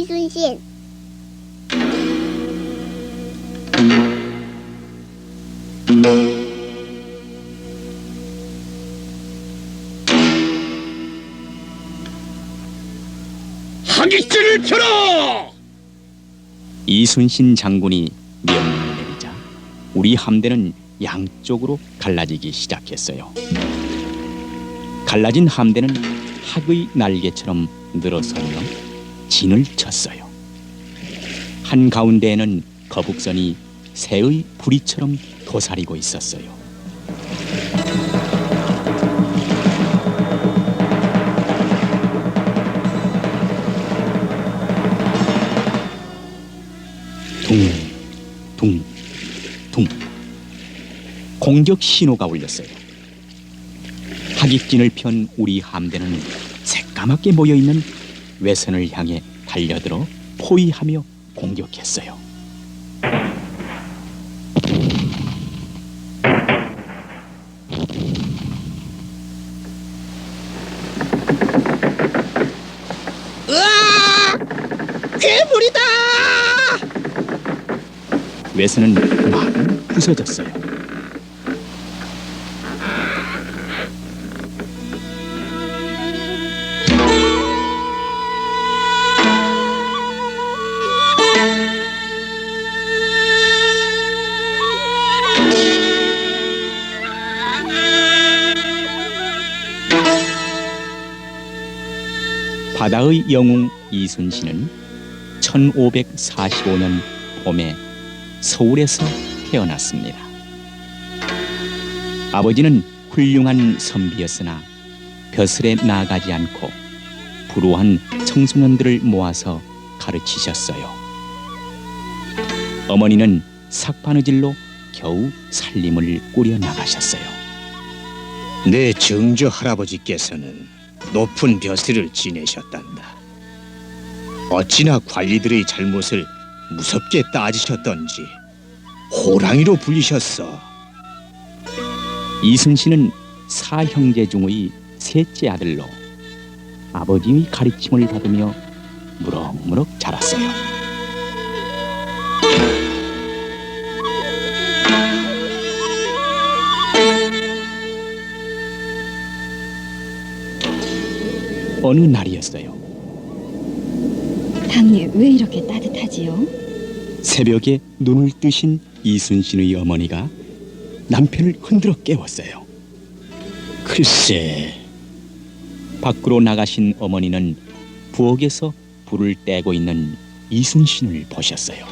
이순신. 하깃진을 펴라! 이순신 장군이 명령을 내리자 우리 함대는 양쪽으로 갈라지기 시작했어요. 갈라진 함대는 학의 날개처럼 늘어서며 진을 쳤어요. 한 가운데에는 거북선이 새의 부리처럼 도사리고 있었어요. 둥, 둥, 둥. 공격 신호가 울렸어요. 하깃진을 편 우리 함대는 새까맣게 모여 있는 외선을 향해 달려들어 포위하며 공격했어요. 괴물이다! 외선은 막 부서졌어요. 바다의 영웅 이순신은 1545년 봄에 서울에서 태어났습니다. 아버지는 훌륭한 선비였으나 벼슬에 나가지 않고 불우한 청소년들을 모아서 가르치셨어요. 어머니는 삭바느질로 겨우 살림을 꾸려 나가셨어요. 내 증조 할아버지께서는 높은 벼슬을 지내셨단다. 어찌나 관리들의 잘못을 무섭게 따지셨던지 호랑이로 불리셨어. 이순신은 사형제 중의 셋째 아들로 아버지의 가르침을 받으며 무럭무럭 자랐어요. 어느 날이었어요. 밤이 왜 이렇게 따뜻하지요? 새벽에 눈을 뜨신 이순신의 어머니가 남편을 흔들어 깨웠어요. 글쎄, 밖으로 나가신 어머니는 부엌에서 불을 떼고 있는 이순신을 보셨어요.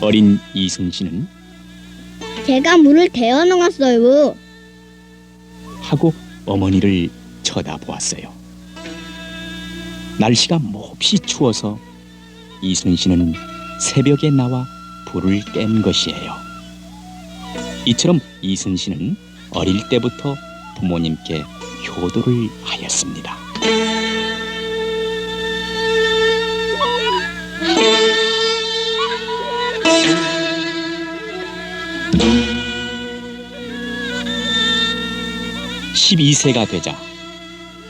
어린 이순신은 제가 물을 데워 놓았어요. 하고 어머니를 쳐다보았어요. 날씨가 몹시 추워서 이순신은 새벽에 나와 불을 뗀 것이에요. 이처럼 이순신은 어릴 때부터 부모님께 효도를 하였습니다. 십이 세가 되자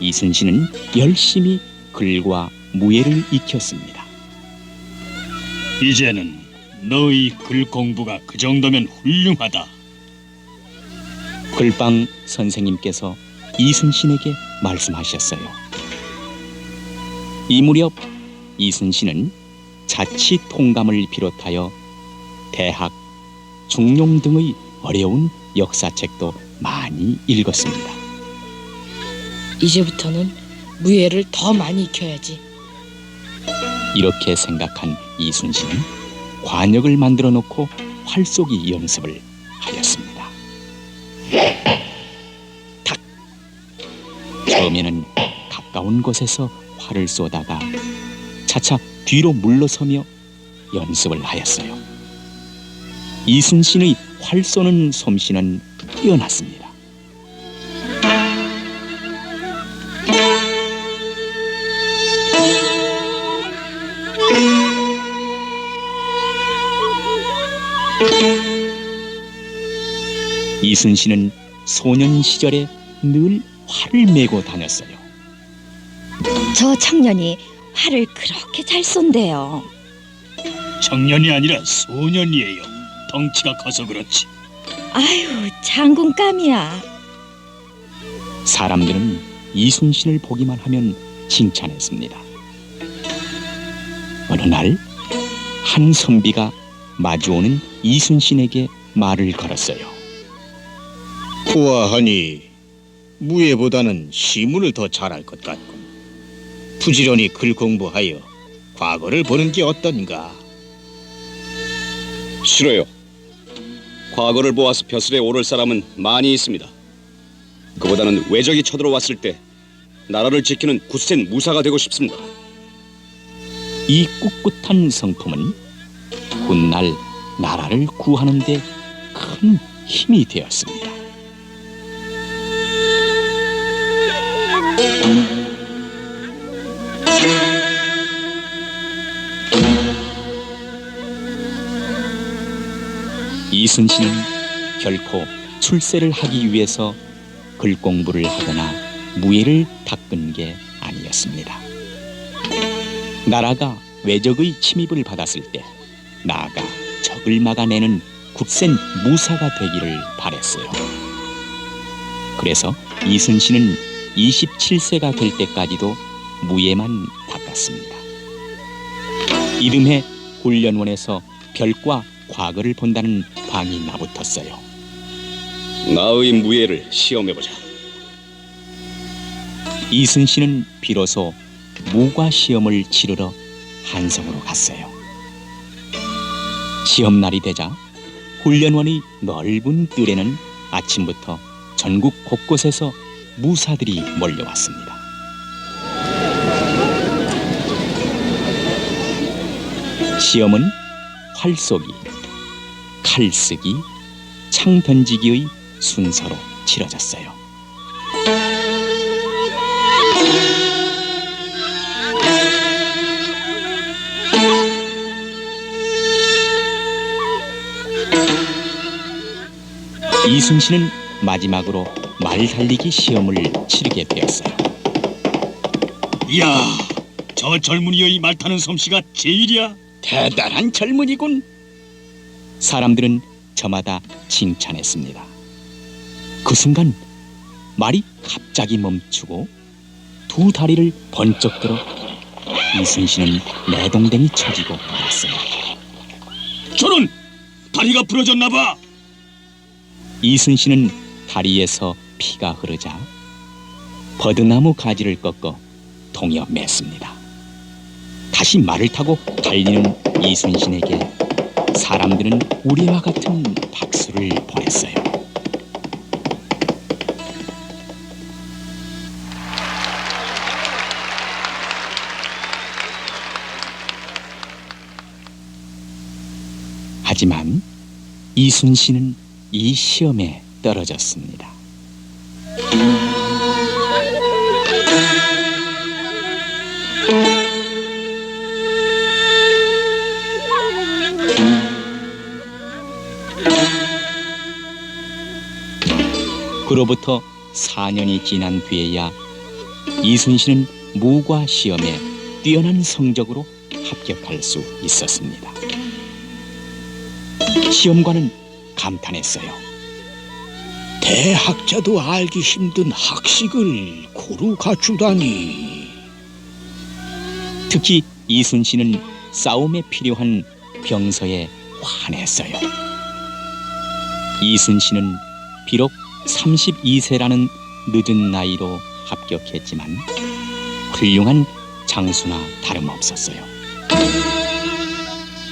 이순신은 열심히 글과 무예를 익혔습니다. 이제는 너의 글 공부가 그 정도면 훌륭하다. 글방 선생님께서 이순신에게 말씀하셨어요. 이 무렵 이순신은 자치 통감을 비롯하여 대학, 중용 등의 어려운 역사책도 많이 읽었습니다. 이제부터는 무예를 더 많이 익혀야지. 이렇게 생각한 이순 신은 관역을 만들어 놓고 활쏘기 연습을 하였습니다. 탁! 처음에는 가까운 곳에서 활을 쏘다가 차차 뒤로 물러서며 연습을 하였어요. 이순신의 활 쏘는 솜씨는 뛰어났습니다. 이순신은 소년 시절에 늘 활을 메고 다녔어요. 저 청년이 활을 그렇게 잘 쏜대요. 청년이 아니라 소년이에요. 덩치가 커서 그렇지. 아유, 장군감이야. 사람들은 이순신을 보기만 하면 칭찬했습니다. 어느 날 한 선비가 마주오는 이순신에게 말을 걸었어요. 보아하니 무예보다는 시문을 더 잘할 것 같군. 부지런히 글 공부하여 과거를 보는 게 어떤가? 싫어요. 과거를 보아서 벼슬에 오를 사람은 많이 있습니다. 그보다는 외적이 쳐들어왔을 때 나라를 지키는 굳센 무사가 되고 싶습니다. 이 꿋꿋한 성품은 훗날 나라를 구하는 데 큰 힘이 되었습니다. 이순신은 결코 출세를 하기 위해서 글 공부를 하거나 무예를 닦은 게 아니었습니다. 나라가 외적의 침입을 받았을 때 나아가 적을 막아내는 굳센 무사가 되기를 바랬어요. 그래서 이순신은 27세가 될 때까지도 무예만 닦았습니다. 이듬해 훈련원에서 별과 과거를 본다는 방이 나붙었어요. 나의 무예를 시험해보자. 이순신은 비로소 무과 시험을 치르러 한성으로 갔어요. 시험 날이 되자 훈련원의 넓은 뜰에는 아침부터 전국 곳곳에서 무사들이 몰려왔습니다. 시험은 활 쏘기, 칼 쓰기, 창 던지기의 순서로 치러졌어요. 이순신은 마지막으로 말 달리기 시험을 치르게 되었어요. 이야, 저 젊은이의 말 타는 솜씨가 제일이야. 대단한 젊은이군. 사람들은 저마다 칭찬했습니다. 그 순간 말이 갑자기 멈추고 두 다리를 번쩍 들어 이순신은 내동댕이 쳐지고 말았어요. 저런 다리가 부러졌나 봐. 이순신은 다리에서 피가 흐르자 버드나무 가지를 꺾어 동여 맸습니다. 다시 말을 타고 달리는 이순신에게 사람들은 우리와 같은 박수를 보냈어요. 하지만 이순신은 이 시험에 떨어졌습니다. 그로부터 4년이 지난 뒤에야 이순신은 무과 시험에 뛰어난 성적으로 합격할 수 있었습니다. 시험관은 감탄했어요. 대학자도 알기 힘든 학식을 고루 갖추다니. 특히 이순신은 싸움에 필요한 병서에 환했어요. 이순신은 비록 32세라는 늦은 나이로 합격했지만 훌륭한 장수나 다름없었어요.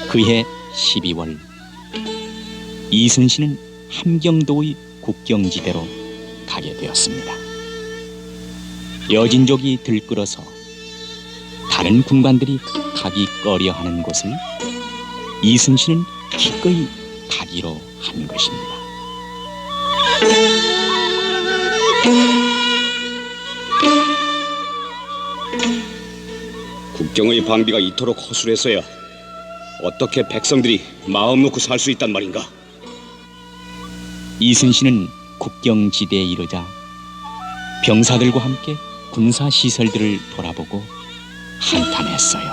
그해 12월 이순신은 함경도의 국경지대로 가게 되었습니다. 여진족이 들끓어서 다른 군관들이 가기 꺼려하는 곳을 이순신은 기꺼이 가기로 한 것입니다. 국경의 방비가 이토록 허술해서야 어떻게 백성들이 마음 놓고 살 수 있단 말인가? 이순신은 국경지대에 이르자 병사들과 함께 군사 시설들을 돌아보고 한탄했어요.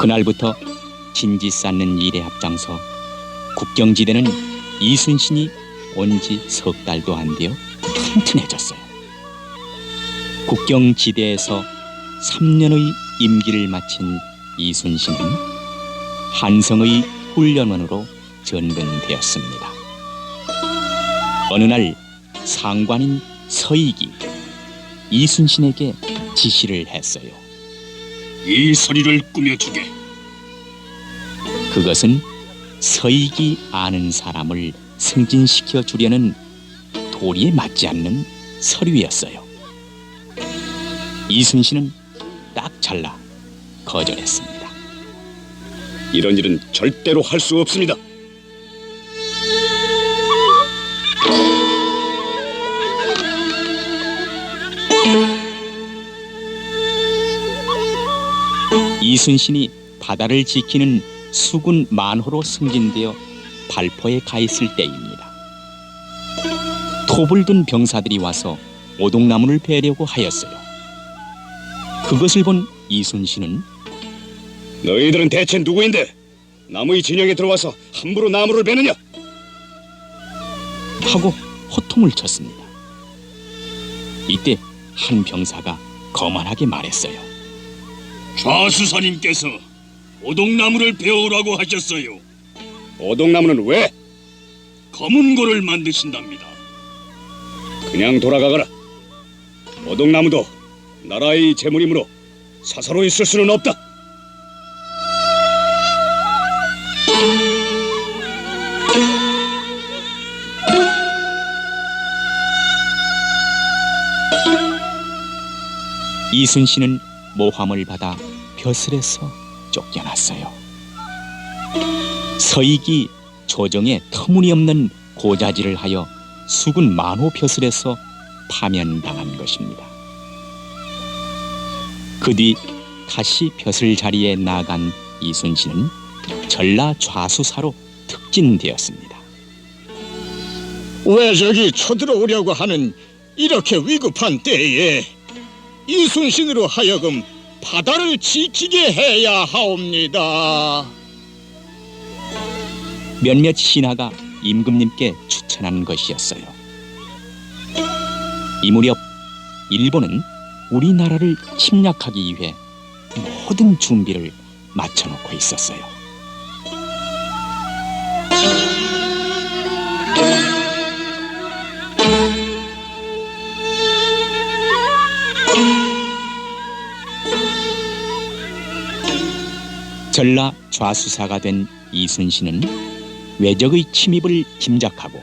그날부터 진지 쌓는 일에 앞장서 국경지대는 이순신이 온 지 석 달도 안 되어 튼튼해졌어요. 국경지대에서 3년의 임기를 마친 이순신은 한성의 훈련원으로 전근되었습니다. 어느 날 상관인 서익이 이순신에게 지시를 했어요. 이 소리를 꾸며주게. 그것은 서익이 아는 사람을 승진시켜 주려는 도리에 맞지 않는 서류였어요. 이순신은 딱 잘라 거절했습니다. 이런 일은 절대로 할 수 없습니다. 이순신이 바다를 지키는 수군 만호로 승진되어 발포에 가 있을 때입니다. 톱을 든 병사들이 와서 오동나무를 베려고 하였어요. 그것을 본 이순신은 너희들은 대체 누구인데 나무의 진영에 들어와서 함부로 나무를 베느냐? 하고 호통을 쳤습니다. 이때 한 병사가 거만하게 말했어요. 좌수사님께서 오동나무를 배우라고 하셨어요. 오동나무는 왜? 검은 고를 만드신답니다. 그냥 돌아가거라. 오동나무도 나라의 재물이므로 사사로 있을 수는 없다. 이순신은 모함을 받아 벼슬에서 쫓겨났어요. 서익이 조정에 터무니없는 고자질을 하여 수군 만호 벼슬에서 파면당한 것입니다. 그 뒤 다시 벼슬 자리에 나간 이순신은 전라 좌수사로 특진되었습니다. 외적이 쳐들어오려고 하는 이렇게 위급한 때에 이순신으로 하여금 바다를 지키게 해야 하옵니다. 몇몇 신하가 임금님께 추천한 것이었어요. 이 무렵 일본은 우리나라를 침략하기 위해 모든 준비를 마쳐놓고 있었어요. 전라 좌수사가 된 이순신은 외적의 침입을 짐작하고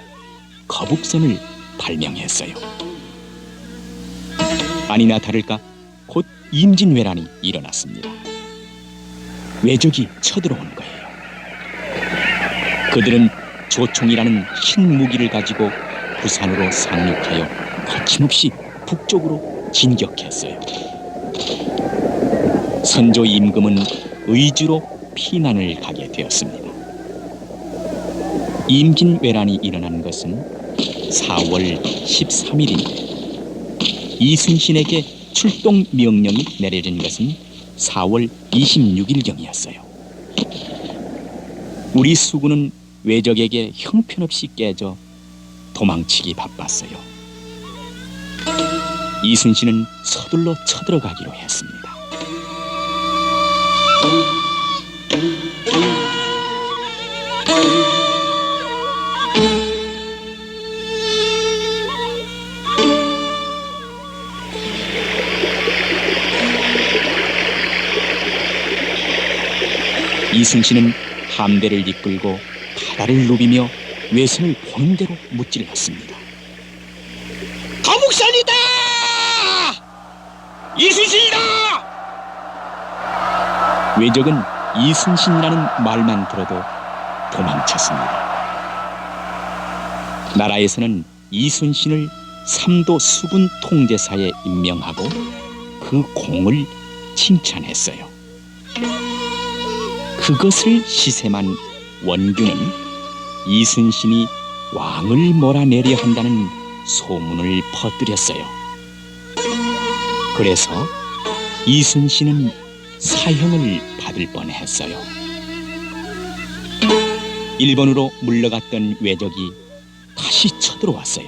거북선을 발명했어요. 아니나 다를까 곧 임진왜란이 일어났습니다. 외적이 쳐들어온 거예요. 그들은 조총이라는 흰 무기를 가지고 부산으로 상륙하여 거침없이 북쪽으로 진격했어요. 선조 임금은 의주로 피난을 가게 되었습니다. 임진왜란이 일어난 것은 4월 13일인데 이순신에게 출동 명령이 내려진 것은 4월 26일경이었어요. 우리 수군은 외적에게 형편없이 깨져 도망치기 바빴어요. 이순신은 서둘러 쳐들어가기로 했습니다. 이순신은 함대를 이끌고 바다를 누비며 외선을 보는 대로 무찔렀습니다. 거북선이다! 이순신이다! 외적은 이순신이라는 말만 들어도 도망쳤습니다. 나라에서는 이순신을 삼도 수군 통제사에 임명하고 그 공을 칭찬했어요. 그것을 시샘한 원균은 이순신이 왕을 몰아내려 한다는 소문을 퍼뜨렸어요. 그래서 이순신은 사형을 받을 뻔했어요. 일본으로 물러갔던 외적이 다시 쳐들어왔어요.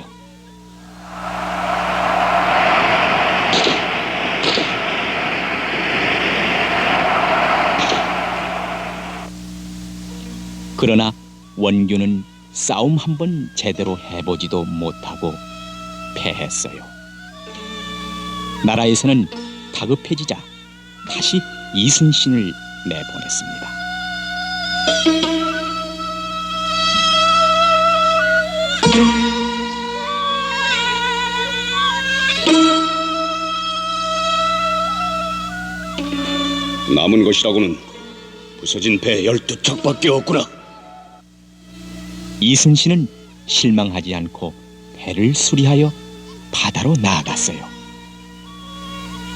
그러나 원규는 싸움 한번 제대로 해보지도 못하고 패했어요. 나라에서는 다급해지자 다시 이순신을 내보냈습니다. 남은 것이라고는 부서진 배 열두 척밖에 없구나. 이순신은 실망하지 않고 배를 수리하여 바다로 나아갔어요.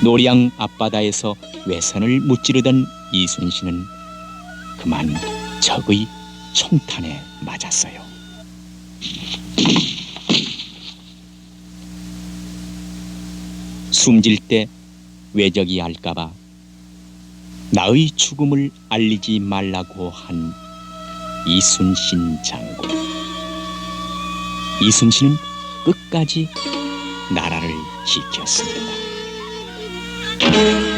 노량 앞바다에서 외선을 무찌르던 이순신은 그만 적의 총탄에 맞았어요. 숨질 때 외적이 알까봐 나의 죽음을 알리지 말라고 한 이순신 장군. 이순신은 끝까지 나라를 지켰습니다. you.